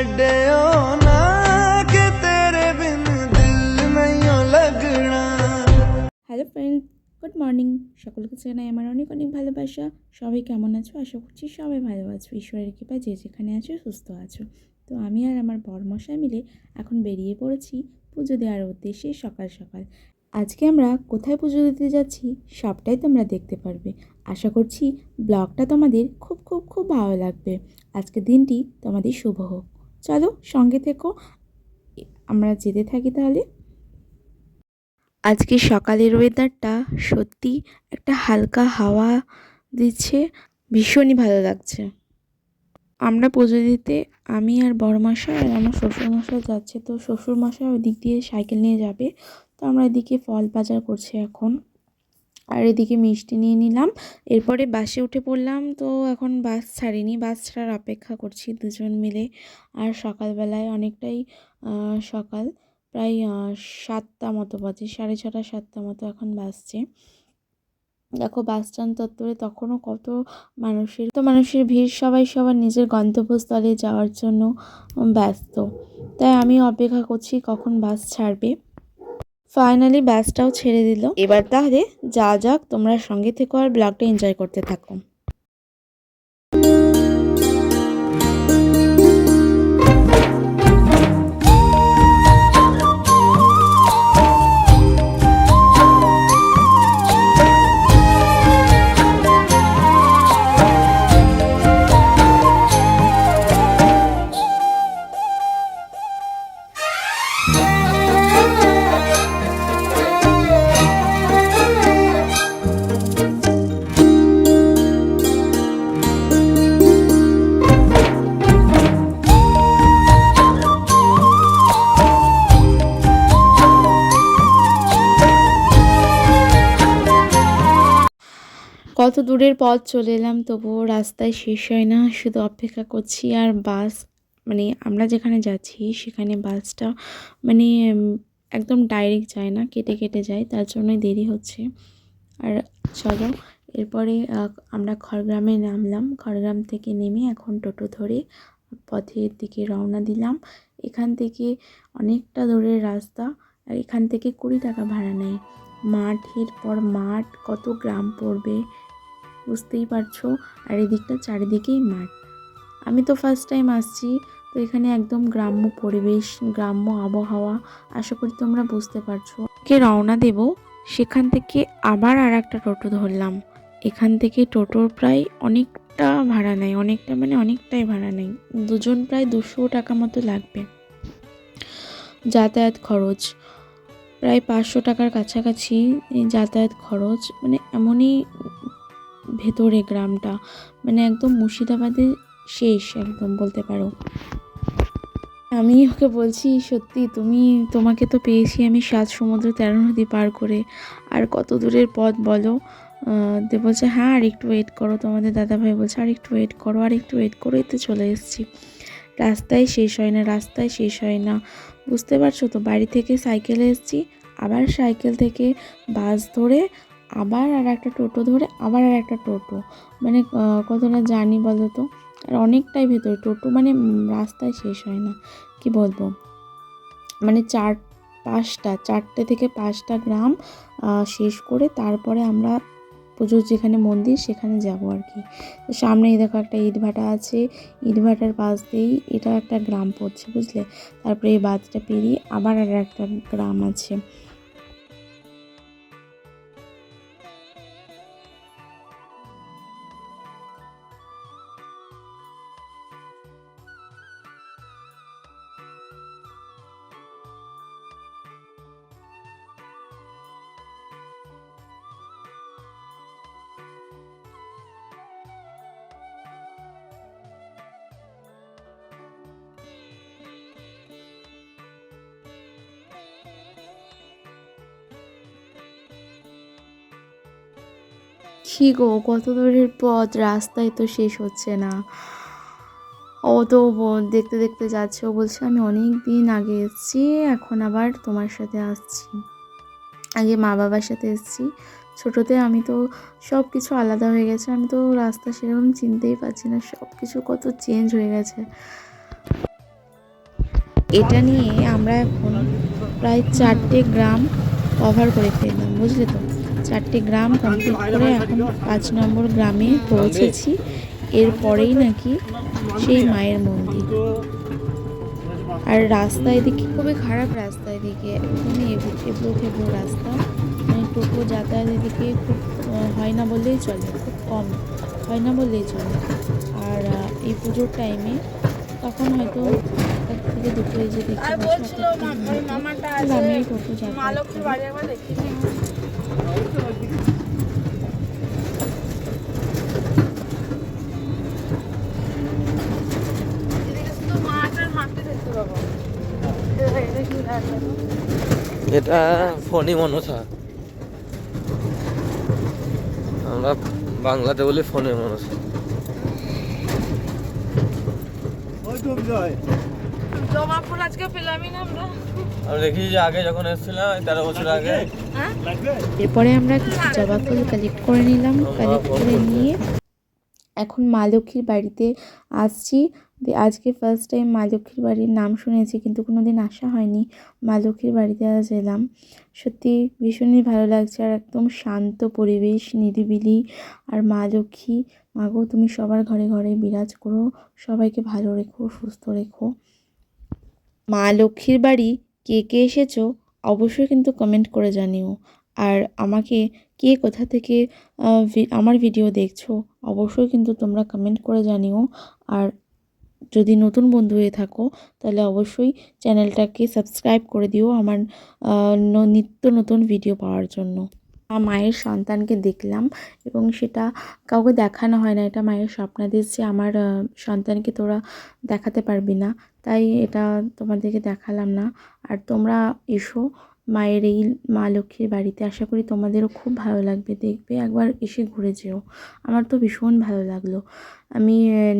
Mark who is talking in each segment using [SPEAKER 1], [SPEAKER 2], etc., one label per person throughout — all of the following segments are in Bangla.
[SPEAKER 1] ਛੱਡਿਓ ਨਾ ਕਿ ਤੇਰੇ ਬਿਨ ਦਿਲ ਨਹੀਂ ਲੱਗਣਾ
[SPEAKER 2] হ্যালো ফ্রেন্ড গুড মর্নিং সকলকে জানাই আমার অনেক অনেক ভালোবাসা সবাই কেমন আছো আশা করছি সবাই ভালো আছো ঈশ্বরের কৃপা যে যেখানে আছো সুস্থ আছো তো আমি আর আমার বরমশাই মিলে এখন বেরিয়ে পড়েছি পুজো দেওয়ার উদ্দেশ্যে সকাল সকাল আজকে আমরা কোথায় পুজো দিতে যাচ্ছি সবটাই তোমরা দেখতে পারবে আশা করছি ব্লগটা তোমাদের খুব খুব খুব ভালো লাগবে আজকের দিনটি তোমাদের শুভ হোক চলো সঙ্গে থেকো। আমরা যেতে থাকি তাহলে। আজকে সকালের ওয়েদারটা সত্যি একটা হালকা হাওয়া দিচ্ছে, ভীষণই ভালো লাগছে। আমরা পুজো দিতে, আমি আর বড় বড়মশাই আর আমার শ্বশুরমশাই যাচ্ছে, তো শ্বশুরমশাই ওই দিক দিয়ে সাইকেল নিয়ে যাবে। তো আমরা এদিকে ফল বাজার করছি এখন। আর এদিকে মিষ্টি নিয়ে নিলাম। এরপরে বাসে উঠে পড়লাম, তো এখন বাস ছাড়িনি। বাস ছাড়ার অপেক্ষা করছি দুজন মিলে। আর সকালবেলায় অনেকটাই সকাল। প্রায় সাতটা মতো বাজে, সাড়ে ছটা, সাতটা মতো এখন বাজছে। দেখো বাস স্ট্যান্ড চত্বরে তখনও কত মানুষের তো মানুষের ভিড়। সবাই সবার নিজের গন্তব্যস্থলে যাওয়ার জন্য ব্যস্ত। তাই আমি অপেক্ষা করছি কখন বাস ছাড়বে। ফাইনালি ব্যাচটাও ছেড়ে দিল। এবার তাহলে যা যাক, তোমরা সঙ্গে থেকো আর ব্লগটা এনজয় করতে থাকো। দূরের পথ চলে এলাম, তবুও রাস্তায় শেষ হয় না, শুধু অপেক্ষা করছি আর বাস মানে আমরা যেখানে যাচ্ছি সেখানে বাসটা মানে একদম ডাইরেক্ট যায় না, কেটে কেটে যায়, তার জন্যই দেরি হচ্ছে। আর চলো, এরপরে আমরা খড়গ্রামে নামলাম, খড়গ্রাম থেকে নেমে এখন টোটো ধরে পথের দিকে রওনা দিলাম। এখান থেকে অনেকটা দূরের রাস্তা, আর এখান থেকে কুড়ি টাকা ভাড়া নেয়। মাঠের পর মাঠ, কত গ্রাম পড়বে? বুঝতেই পারছ? আর এদিকটা চারিদিকেই মাঠ। আমি তো ফার্স্ট টাইম আসছি, তো এখানে একদম গ্রাম্য পরিবেশ, গ্রাম্য আবহাওয়া, আশা করি তোমরা বুঝতে পারছ। কে রওনা দেব, সেখান থেকে আবার আর একটা টোটো ধরলাম। এখান থেকে টোটোর প্রায় অনেকটা ভাড়া নেয়, অনেকটা মানে অনেকটাই ভাড়া নেয়। দুজন প্রায় দুশো টাকা মতো লাগবে। যাতায়াত খরচ, প্রায় পাঁচশো টাকার কাছাকাছি যাতায়াত খরচ মানে এমনই ভেতরে গ্রামটা। মানে একদম মুর্শিদাবাদের শেষ, একদম বলতে পারো। আমি ওকে বলছি, সত্যি তুমি, তোমাকে তো পেয়েছি আমি সাত সমুদ্র তেরো নদী পার করে। আর কত দূরের পথ বলো? দিয়ে বলছে হ্যাঁ আর একটু ওয়েট করো। তোমাদের দাদাভাই বলছে, আর একটু ওয়েট করো, আর একটু ওয়েট করো, এই তো চলে এসেছি। রাস্তায় শেষ হয় না, রাস্তায় শেষ হয় না। বুঝতে পারছ তো, বাড়ি থেকে সাইকেলে এসেছি, আবার সাইকেল থেকে বাস ধরে আবার আর একটা টোটো ধরে আবার আর একটা টোটো। মানে কতটা জানি বলো তো? আর অনেকটাই ভেতরে। টোটো মানে রাস্তায় শেষ হয় না। কি বলব? মানে চার পাঁচটা, চারটে থেকে পাঁচটা গ্রাম শেষ করে তারপরে আমরা পুজোর যেখানে মন্দির সেখানে যাব আর কি। তো সামনেই দেখো একটা ইটভাটা আছে। ইটভাটার পাশ দিয়েই এটা একটা গ্রাম পড়ছে, বুঝলে? তারপরে এই বাঁধটা পেরিয়ে আবার আর একটা গ্রাম আছে। কি গো, কত দূরের পথ, রাস্তায় তো শেষ হচ্ছে না। ও তো দেখতে দেখতে যাচ্ছে, ও বলছে, আমি অনেক দিন আগে এসেছি, এখন আবার তোমার সাথে আসছি। আগে মা বাবার সাথে এসেছি। ছোটোতে আমি তো সব কিছু আলাদা হয়ে গেছে, আমি তো রাস্তা সেরকম চিনতেই পারছি না সব কিছু কত চেঞ্জ হয়ে গেছে। এটা নিয়ে আমরা এখন প্রায় চারটে গ্রাম কভার করে ফেললাম, বুঝলে তো? চারটে গ্রাম কমপ্লিট করে এখন পাঁচ নম্বর গ্রামে পৌঁছেছি। এরপরেই নাকি সেই মায়ের মন্দির। আর রাস্তা এদিকে খুবই খারাপ রাস্তা এদিকে। একদমই এবড়ো খেবড়ো রাস্তা। মানে টোটো যাতায়াত এদিকে খুব হয় না বললেই চলে খুব কম। হয় না বললেই চলে। আর এই পুজোর টাইমে তখন হয়তো এক থেকে দুটো এই যে গ্রামে টোটো যাতায়াত করে।
[SPEAKER 3] এটা ফণি মনসা আমরা বাংলাতে বলি ফণি মনসা
[SPEAKER 4] জমা ফুল আজকে পেলামই না আমরা।
[SPEAKER 3] আমি দেখি যে আগে যখন এসেছিলাম তেরো বছর আগে।
[SPEAKER 2] এরপরে আমরা কিছু জবা ফুল কালেক্ট করে নিলাম কালেক্ট করে নিয়ে। এখন মা লক্ষ্মীর বাড়িতে আসছি। দিয়ে আজকে ফার্স্ট টাইম মা লক্ষ্মীর বাড়ির নাম শুনেছি, কিন্তু কোনো দিন আসা হয়নি। মা লক্ষ্মীর বাড়িতে আজ এলাম। সত্যি ভীষণই ভালো লাগছে আর একদম শান্ত পরিবেশ, নিরিবিলি। আর মা লক্ষ্মী মাগো তুমি সবার ঘরে ঘরে বিরাজ করো, সবাইকে ভালো রেখো, সুস্থ রেখো। মা লক্ষ্মীর বাড়ি কে কে এসেছ অবশ্যই কিন্তু কমেন্ট করে জানিও। আর আমাকে কে কোথা থেকে আমার ভিডিও দেখছ অবশ্যই কিন্তু তোমরা কমেন্ট করে জানিও। আর যদি নতুন বন্ধু হয়ে থাকো, তাহলে অবশ্যই চ্যানেলটাকে সাবস্ক্রাইব করে দিও আমার নিত্য নতুন ভিডিও পাওয়ার জন্য। মায়ের সন্তানকে দেখলাম এবং সেটা কাউকে দেখানো হয় না, এটা মায়ের স্বপ্নাদেশ যে আমার সন্তানকে তোরা দেখাতে পারবি না। তাই এটা তোমাদেরকে দেখালাম না। আর তোমরা এসো মায়ের এই মা লক্ষ্মীর বাড়িতে। আশা করি তোমাদেরও খুব ভালো লাগবে, দেখবে। একবার এসে ঘুরে যেও। আমার তো ভীষণ ভালো লাগল। আমি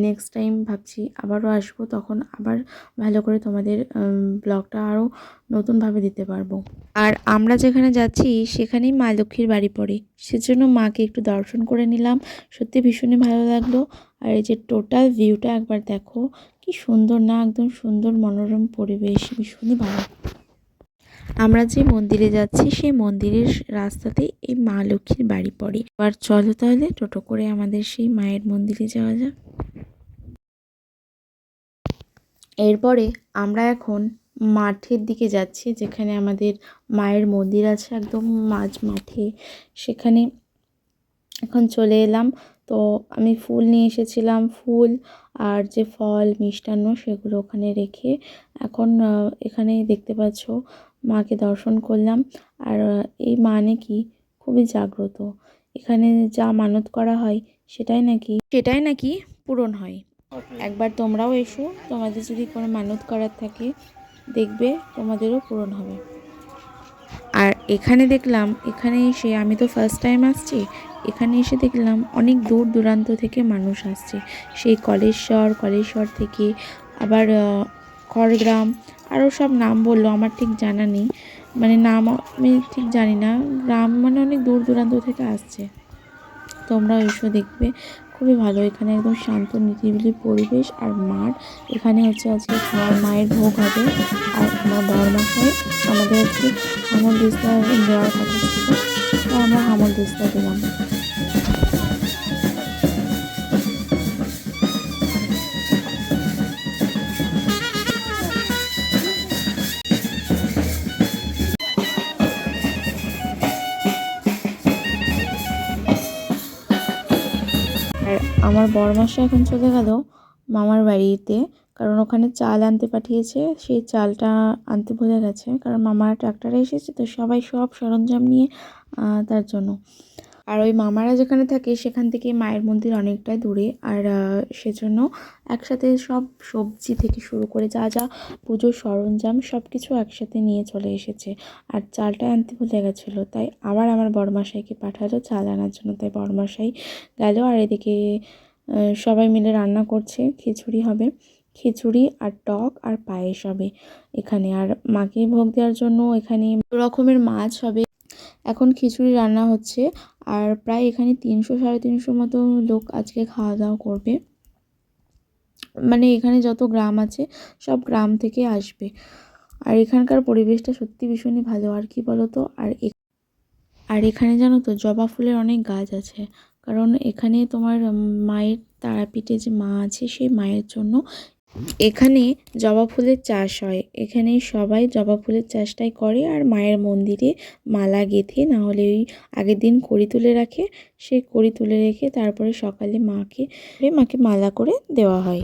[SPEAKER 2] নেক্সট টাইম ভাবছি আবারও আসব, তখন আবার ভালো করে তোমাদের ব্লগটা আরও নতুনভাবে দিতে পারব। আর আমরা যেখানে যাচ্ছি, সেখানেই মা লক্ষ্মীর বাড়ি পড়ে। সেজন্য মাকে একটু দর্শন করে নিলাম। সত্যি ভীষণই ভালো লাগল। আর এই যে টোটাল ভিউটা একবার দেখো। কি সুন্দর না, একদম সুন্দর মনোরম পরিবেশ। ভীষণই ভালো। আমরা যে মন্দিরে যাচ্ছি, সেই মন্দিরের রাস্তাতে এই মা লক্ষ্মীর বাড়ি পড়ে। এবার চলো তাহলে, টোটো করে আমাদের সেই মায়ের মন্দিরে যাওয়া যাক। এরপরে আমরা এখন মাঠের দিকে যাচ্ছি, যেখানে আমাদের মায়ের মন্দির আছে একদম মাঝ মাঠে। সেখানে এখন চলে এলাম। তো আমি ফুল নিয়ে এসেছিলাম, ফুল আর যে ফল, মিষ্টান্ন, সেগুলো ওখানে রেখে এখন এখানে দেখতে পাচ্ছ মাকে দর্শন করলাম। আর এই মা নাকি খুবই জাগ্রত। এখানে যা মানত করা হয় সেটাই নাকি সেটাই নাকি পূরণ হয়। একবার তোমরাও এসো, তোমাদের যদি কোনো মানত করার থাকে, দেখবে তোমাদেরও পূরণ হবে। আর এখানে দেখলাম, এখানে এসে আমি তো ফার্স্ট টাইম আসছি, এখানে এসে দেখলাম অনেক দূর দূরান্ত থেকে মানুষ আসছে। সেই কলেশ্বর কলেশ্বর থেকে আবার খড়গ্রাম আরও সব নাম বলল, আমার ঠিক জানা নেই। মানে নাম আমি ঠিক জানি না, গ্রাম মানে অনেক দূর দূরান্ত থেকে আসছে। তোমরা এসো দেখবে, খুবই ভালো। এখানে একদম শান্ত, নিরিবিলি পরিবেশ আর মাঠ। এখানে হচ্ছে আজকে আমার মায়ের ভোগ হবে। আর আমার বড় মশাই আমাদের আজকে হামল দিস্তা দেওয়ার কথা ছিল। আমরা হামল দিস্তা দিলাম। আর আমার বড়মাসা এখন চলে গেল মামার বাড়িতে, কারণ ওখানে চাল আনতে পাঠিয়েছে। সেই চালটা আনতে ভুলে গেছে, কারণ মামার ট্রাক্টরে এসেছে, তো সবাই সব সরঞ্জাম নিয়ে তার জন্য। আর ওই মামারা যেখানে থাকে, সেখান থেকে মায়ের মন্দির অনেকটাই দূরে। আর সেজন্য একসাথে সব সবজি থেকে শুরু করে যা যা পুজোর সরঞ্জাম সব কিছু একসাথে নিয়ে চলে এসেছে। আর চালটা আনতে ভুলে গেছিল, তাই আবার আমার বড়মাসাইকে পাঠালো। চাল আনার জন্য তাই বড়মাসাই গেল। আর এদিকে সবাই মিলে রান্না করছে। খিচুড়ি হবে। খিচুড়ি আর টক আর পায়েস হবে এখানে। আর মাকে ভোগ দেওয়ার জন্য এখানে রকমের মাছ হবে। এখন খিচুড়ি রান্না হচ্ছে। আর প্রায় এখানে তিনশো, সাড়ে তিনশো মতো লোক আজকে খাওয়া দাওয়া করবে। মানে এখানে যত গ্রাম আছে, সব গ্রাম থেকে আসবে। আর এখানকার পরিবেশটা সত্যি ভীষণই ভালো, আর কি বলো তো আর আর এখানে জানো তো, জবা ফুলের অনেক গাছ আছে। কারণ এখানে তোমার মায়ের তারাপীঠে যে মা আছে, সেই মায়ের জন্য এখানে জবা ফুলের চাষ হয়। এখানে সবাই জবা ফুলের চাষটাই করে আর মায়ের মন্দিরে মালা গেঁথে না হলে ওই আগের দিন কড়ি তুলে রাখে। সে কড়ি তুলে রেখে তারপরে সকালে মাকে মাকে মালা করে দেওয়া হয়।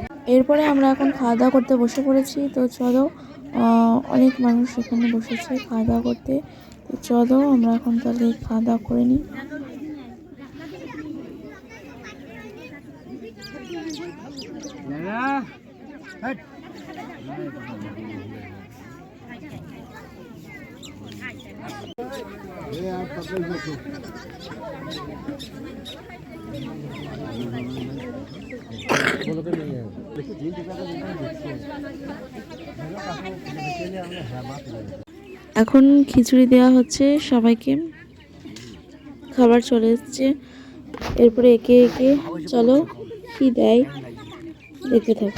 [SPEAKER 2] এরপরে আমরা এখন খাওয়া দাওয়া করতে বসে পড়েছি। তো চলো অনেক মানুষ এখানে বসেছে খাওয়া দাওয়া করতে। তো চলো, আমরা এখন তাহলে খাওয়া দাওয়া করে নিই। এখন খিচুড়ি দেওয়া হচ্ছে সবাইকে। খাবার চলে এসছে। এরপরে একে একে, চলো, কি দেয়? দেখতে থাক।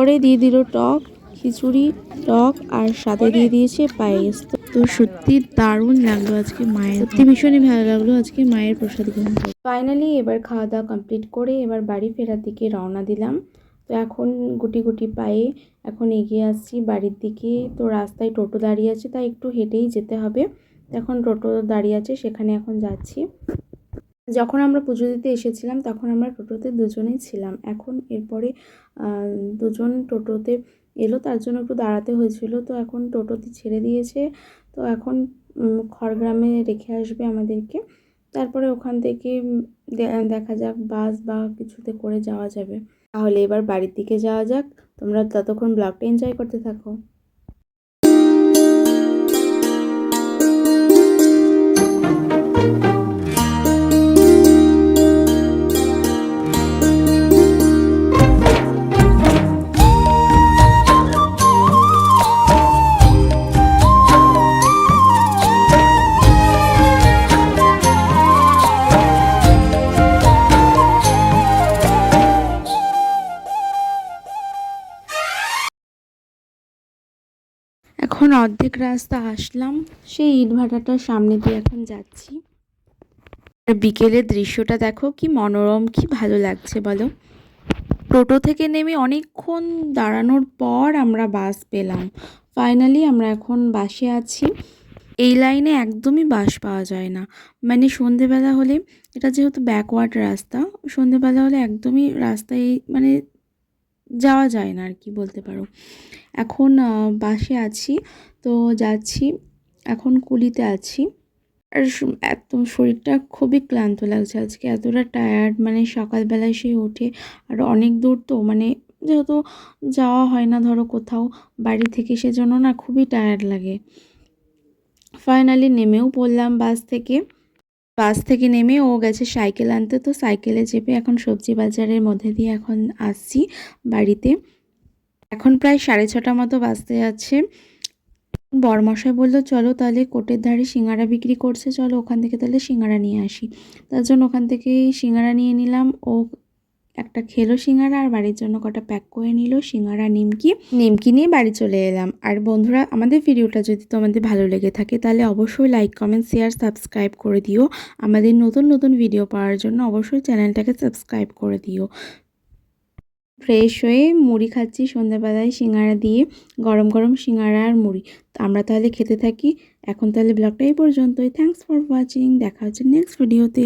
[SPEAKER 2] পরে দিয়ে দিল টক খিচুড়ি টক আর সাথে দিয়ে দিয়েছে পায়েস। তো- তো সত্যি দারুণ লাগল আজকে মায়ের সত্যি ভীষণই ভালো লাগল আজকে মায়ের প্রসাদ গ্রহণ করে। ফাইনালি এবার খাওয়া দাওয়া কমপ্লিট করে এবার বাড়ি ফেরার দিকে রওনা দিলাম। তো এখন গুটি গুটি পায়ে এখন এগিয়ে আসছি বাড়ির দিকে। তো রাস্তায় টোটো দাঁড়িয়ে আছে তাই একটু হেঁটেই যেতে হবে। এখন টোটো দাঁড়িয়ে আছে সেখানে এখন যাচ্ছি। যখন আমরা পুজো দিতে এসেছিলাম, তখন আমরা টোটোতে দুজনেই ছিলাম। এখন এরপরে দুজন টোটোতে এলো, তার জন্য একটু দাঁড়াতে হয়েছিল। তো এখন টোটোতে ছেড়ে দিয়েছে। তো এখন খড়গ্রামে রেখে আসবে আমাদেরকে। তারপরে ওখান থেকে দেখা যাক বাস বা কিছুতে করে যাওয়া যাবে। তাহলে এবার বাড়ির দিকে যাওয়া যাক। তোমরা ততক্ষণ ব্লগটা এনজয় করতে থাকো। অর্ধেক রাস্তা আসলাম, সেই ইটভাটাটার সামনে দিয়ে এখন যাচ্ছি। আর বিকেলের দৃশ্যটা দেখো, কি মনোরম, কি ভালো লাগছে বলো। টোটো থেকে নেমে অনেকক্ষণ দাঁড়ানোর পর আমরা বাস পেলাম। ফাইনালি আমরা এখন বাসে আছি। এই লাইনে একদমই বাস পাওয়া যায় না। মানে সন্ধেবেলা হলে, এটা যেহেতু ব্যাকওয়ার্ড রাস্তা, সন্ধেবেলা হলে একদমই রাস্তায় মানে যাওয়া যায় না আর কি বলতে পারো। এখন বাসে আছি। তো যাচ্ছি, এখন কুলিতে আছি। আর এত শরীরটা খুবই ক্লান্ত লাগছে আজকে, এতটা টায়ার্ড মানে সকালবেলায় সে ওঠে আর অনেক দূর তো মানে যেহেতু যাওয়া হয় না ধরো কোথাও, বাড়ি থেকে সেজন্য না খুবই টায়ার্ড লাগে। ফাইনালি নেমেও পড়লাম বাস থেকে। বাস থেকে নেমে ও গেছে সাইকেল আনতে, তো সাইকেলে চেপে এখন সবজি বাজারের মধ্যে দিয়ে এখন আসছি বাড়িতে। এখন প্রায় সাড়ে ছটা মতো বাজতে যাচ্ছে। বরমশাই বলল, চলো তাহলে কোটের ধারে সিঙ্গারা বিক্রি করছে, চলো ওখান থেকে তাহলে সিঙ্গারা নিয়ে আসি। তার জন্য ওখান থেকে সিঙ্গারা নিয়ে নিলাম। ও একটা খেলো সিঙ্গারা আর বাড়ির জন্য কটা প্যাক করে নিল, সিঙ্গারা, নিমকি। নিমকি নিয়ে বাড়ি চলে এলাম। আর বন্ধুরা, আমাদের ভিডিওটা যদি তোমাদের ভালো লেগে থাকে, তাহলে অবশ্যই লাইক কমেন্ট শেয়ার সাবস্ক্রাইব করে দিও। আমাদের নতুন নতুন ভিডিও পাওয়ার জন্য অবশ্যই চ্যানেলটাকে সাবস্ক্রাইব করে দিও। ফ্রেশ হয়ে মুড়ি খাচ্ছি সন্ধ্যাবেলায় সিঙ্গারা দিয়ে, গরম গরম সিঙ্গারা আর মুড়ি। আমরা তাহলে খেতে থাকি। এখন তাহলে ব্লগটা এই পর্যন্তই। থ্যাংকস ফর ওয়াচিং দেখা হচ্ছে নেক্সট ভিডিওতে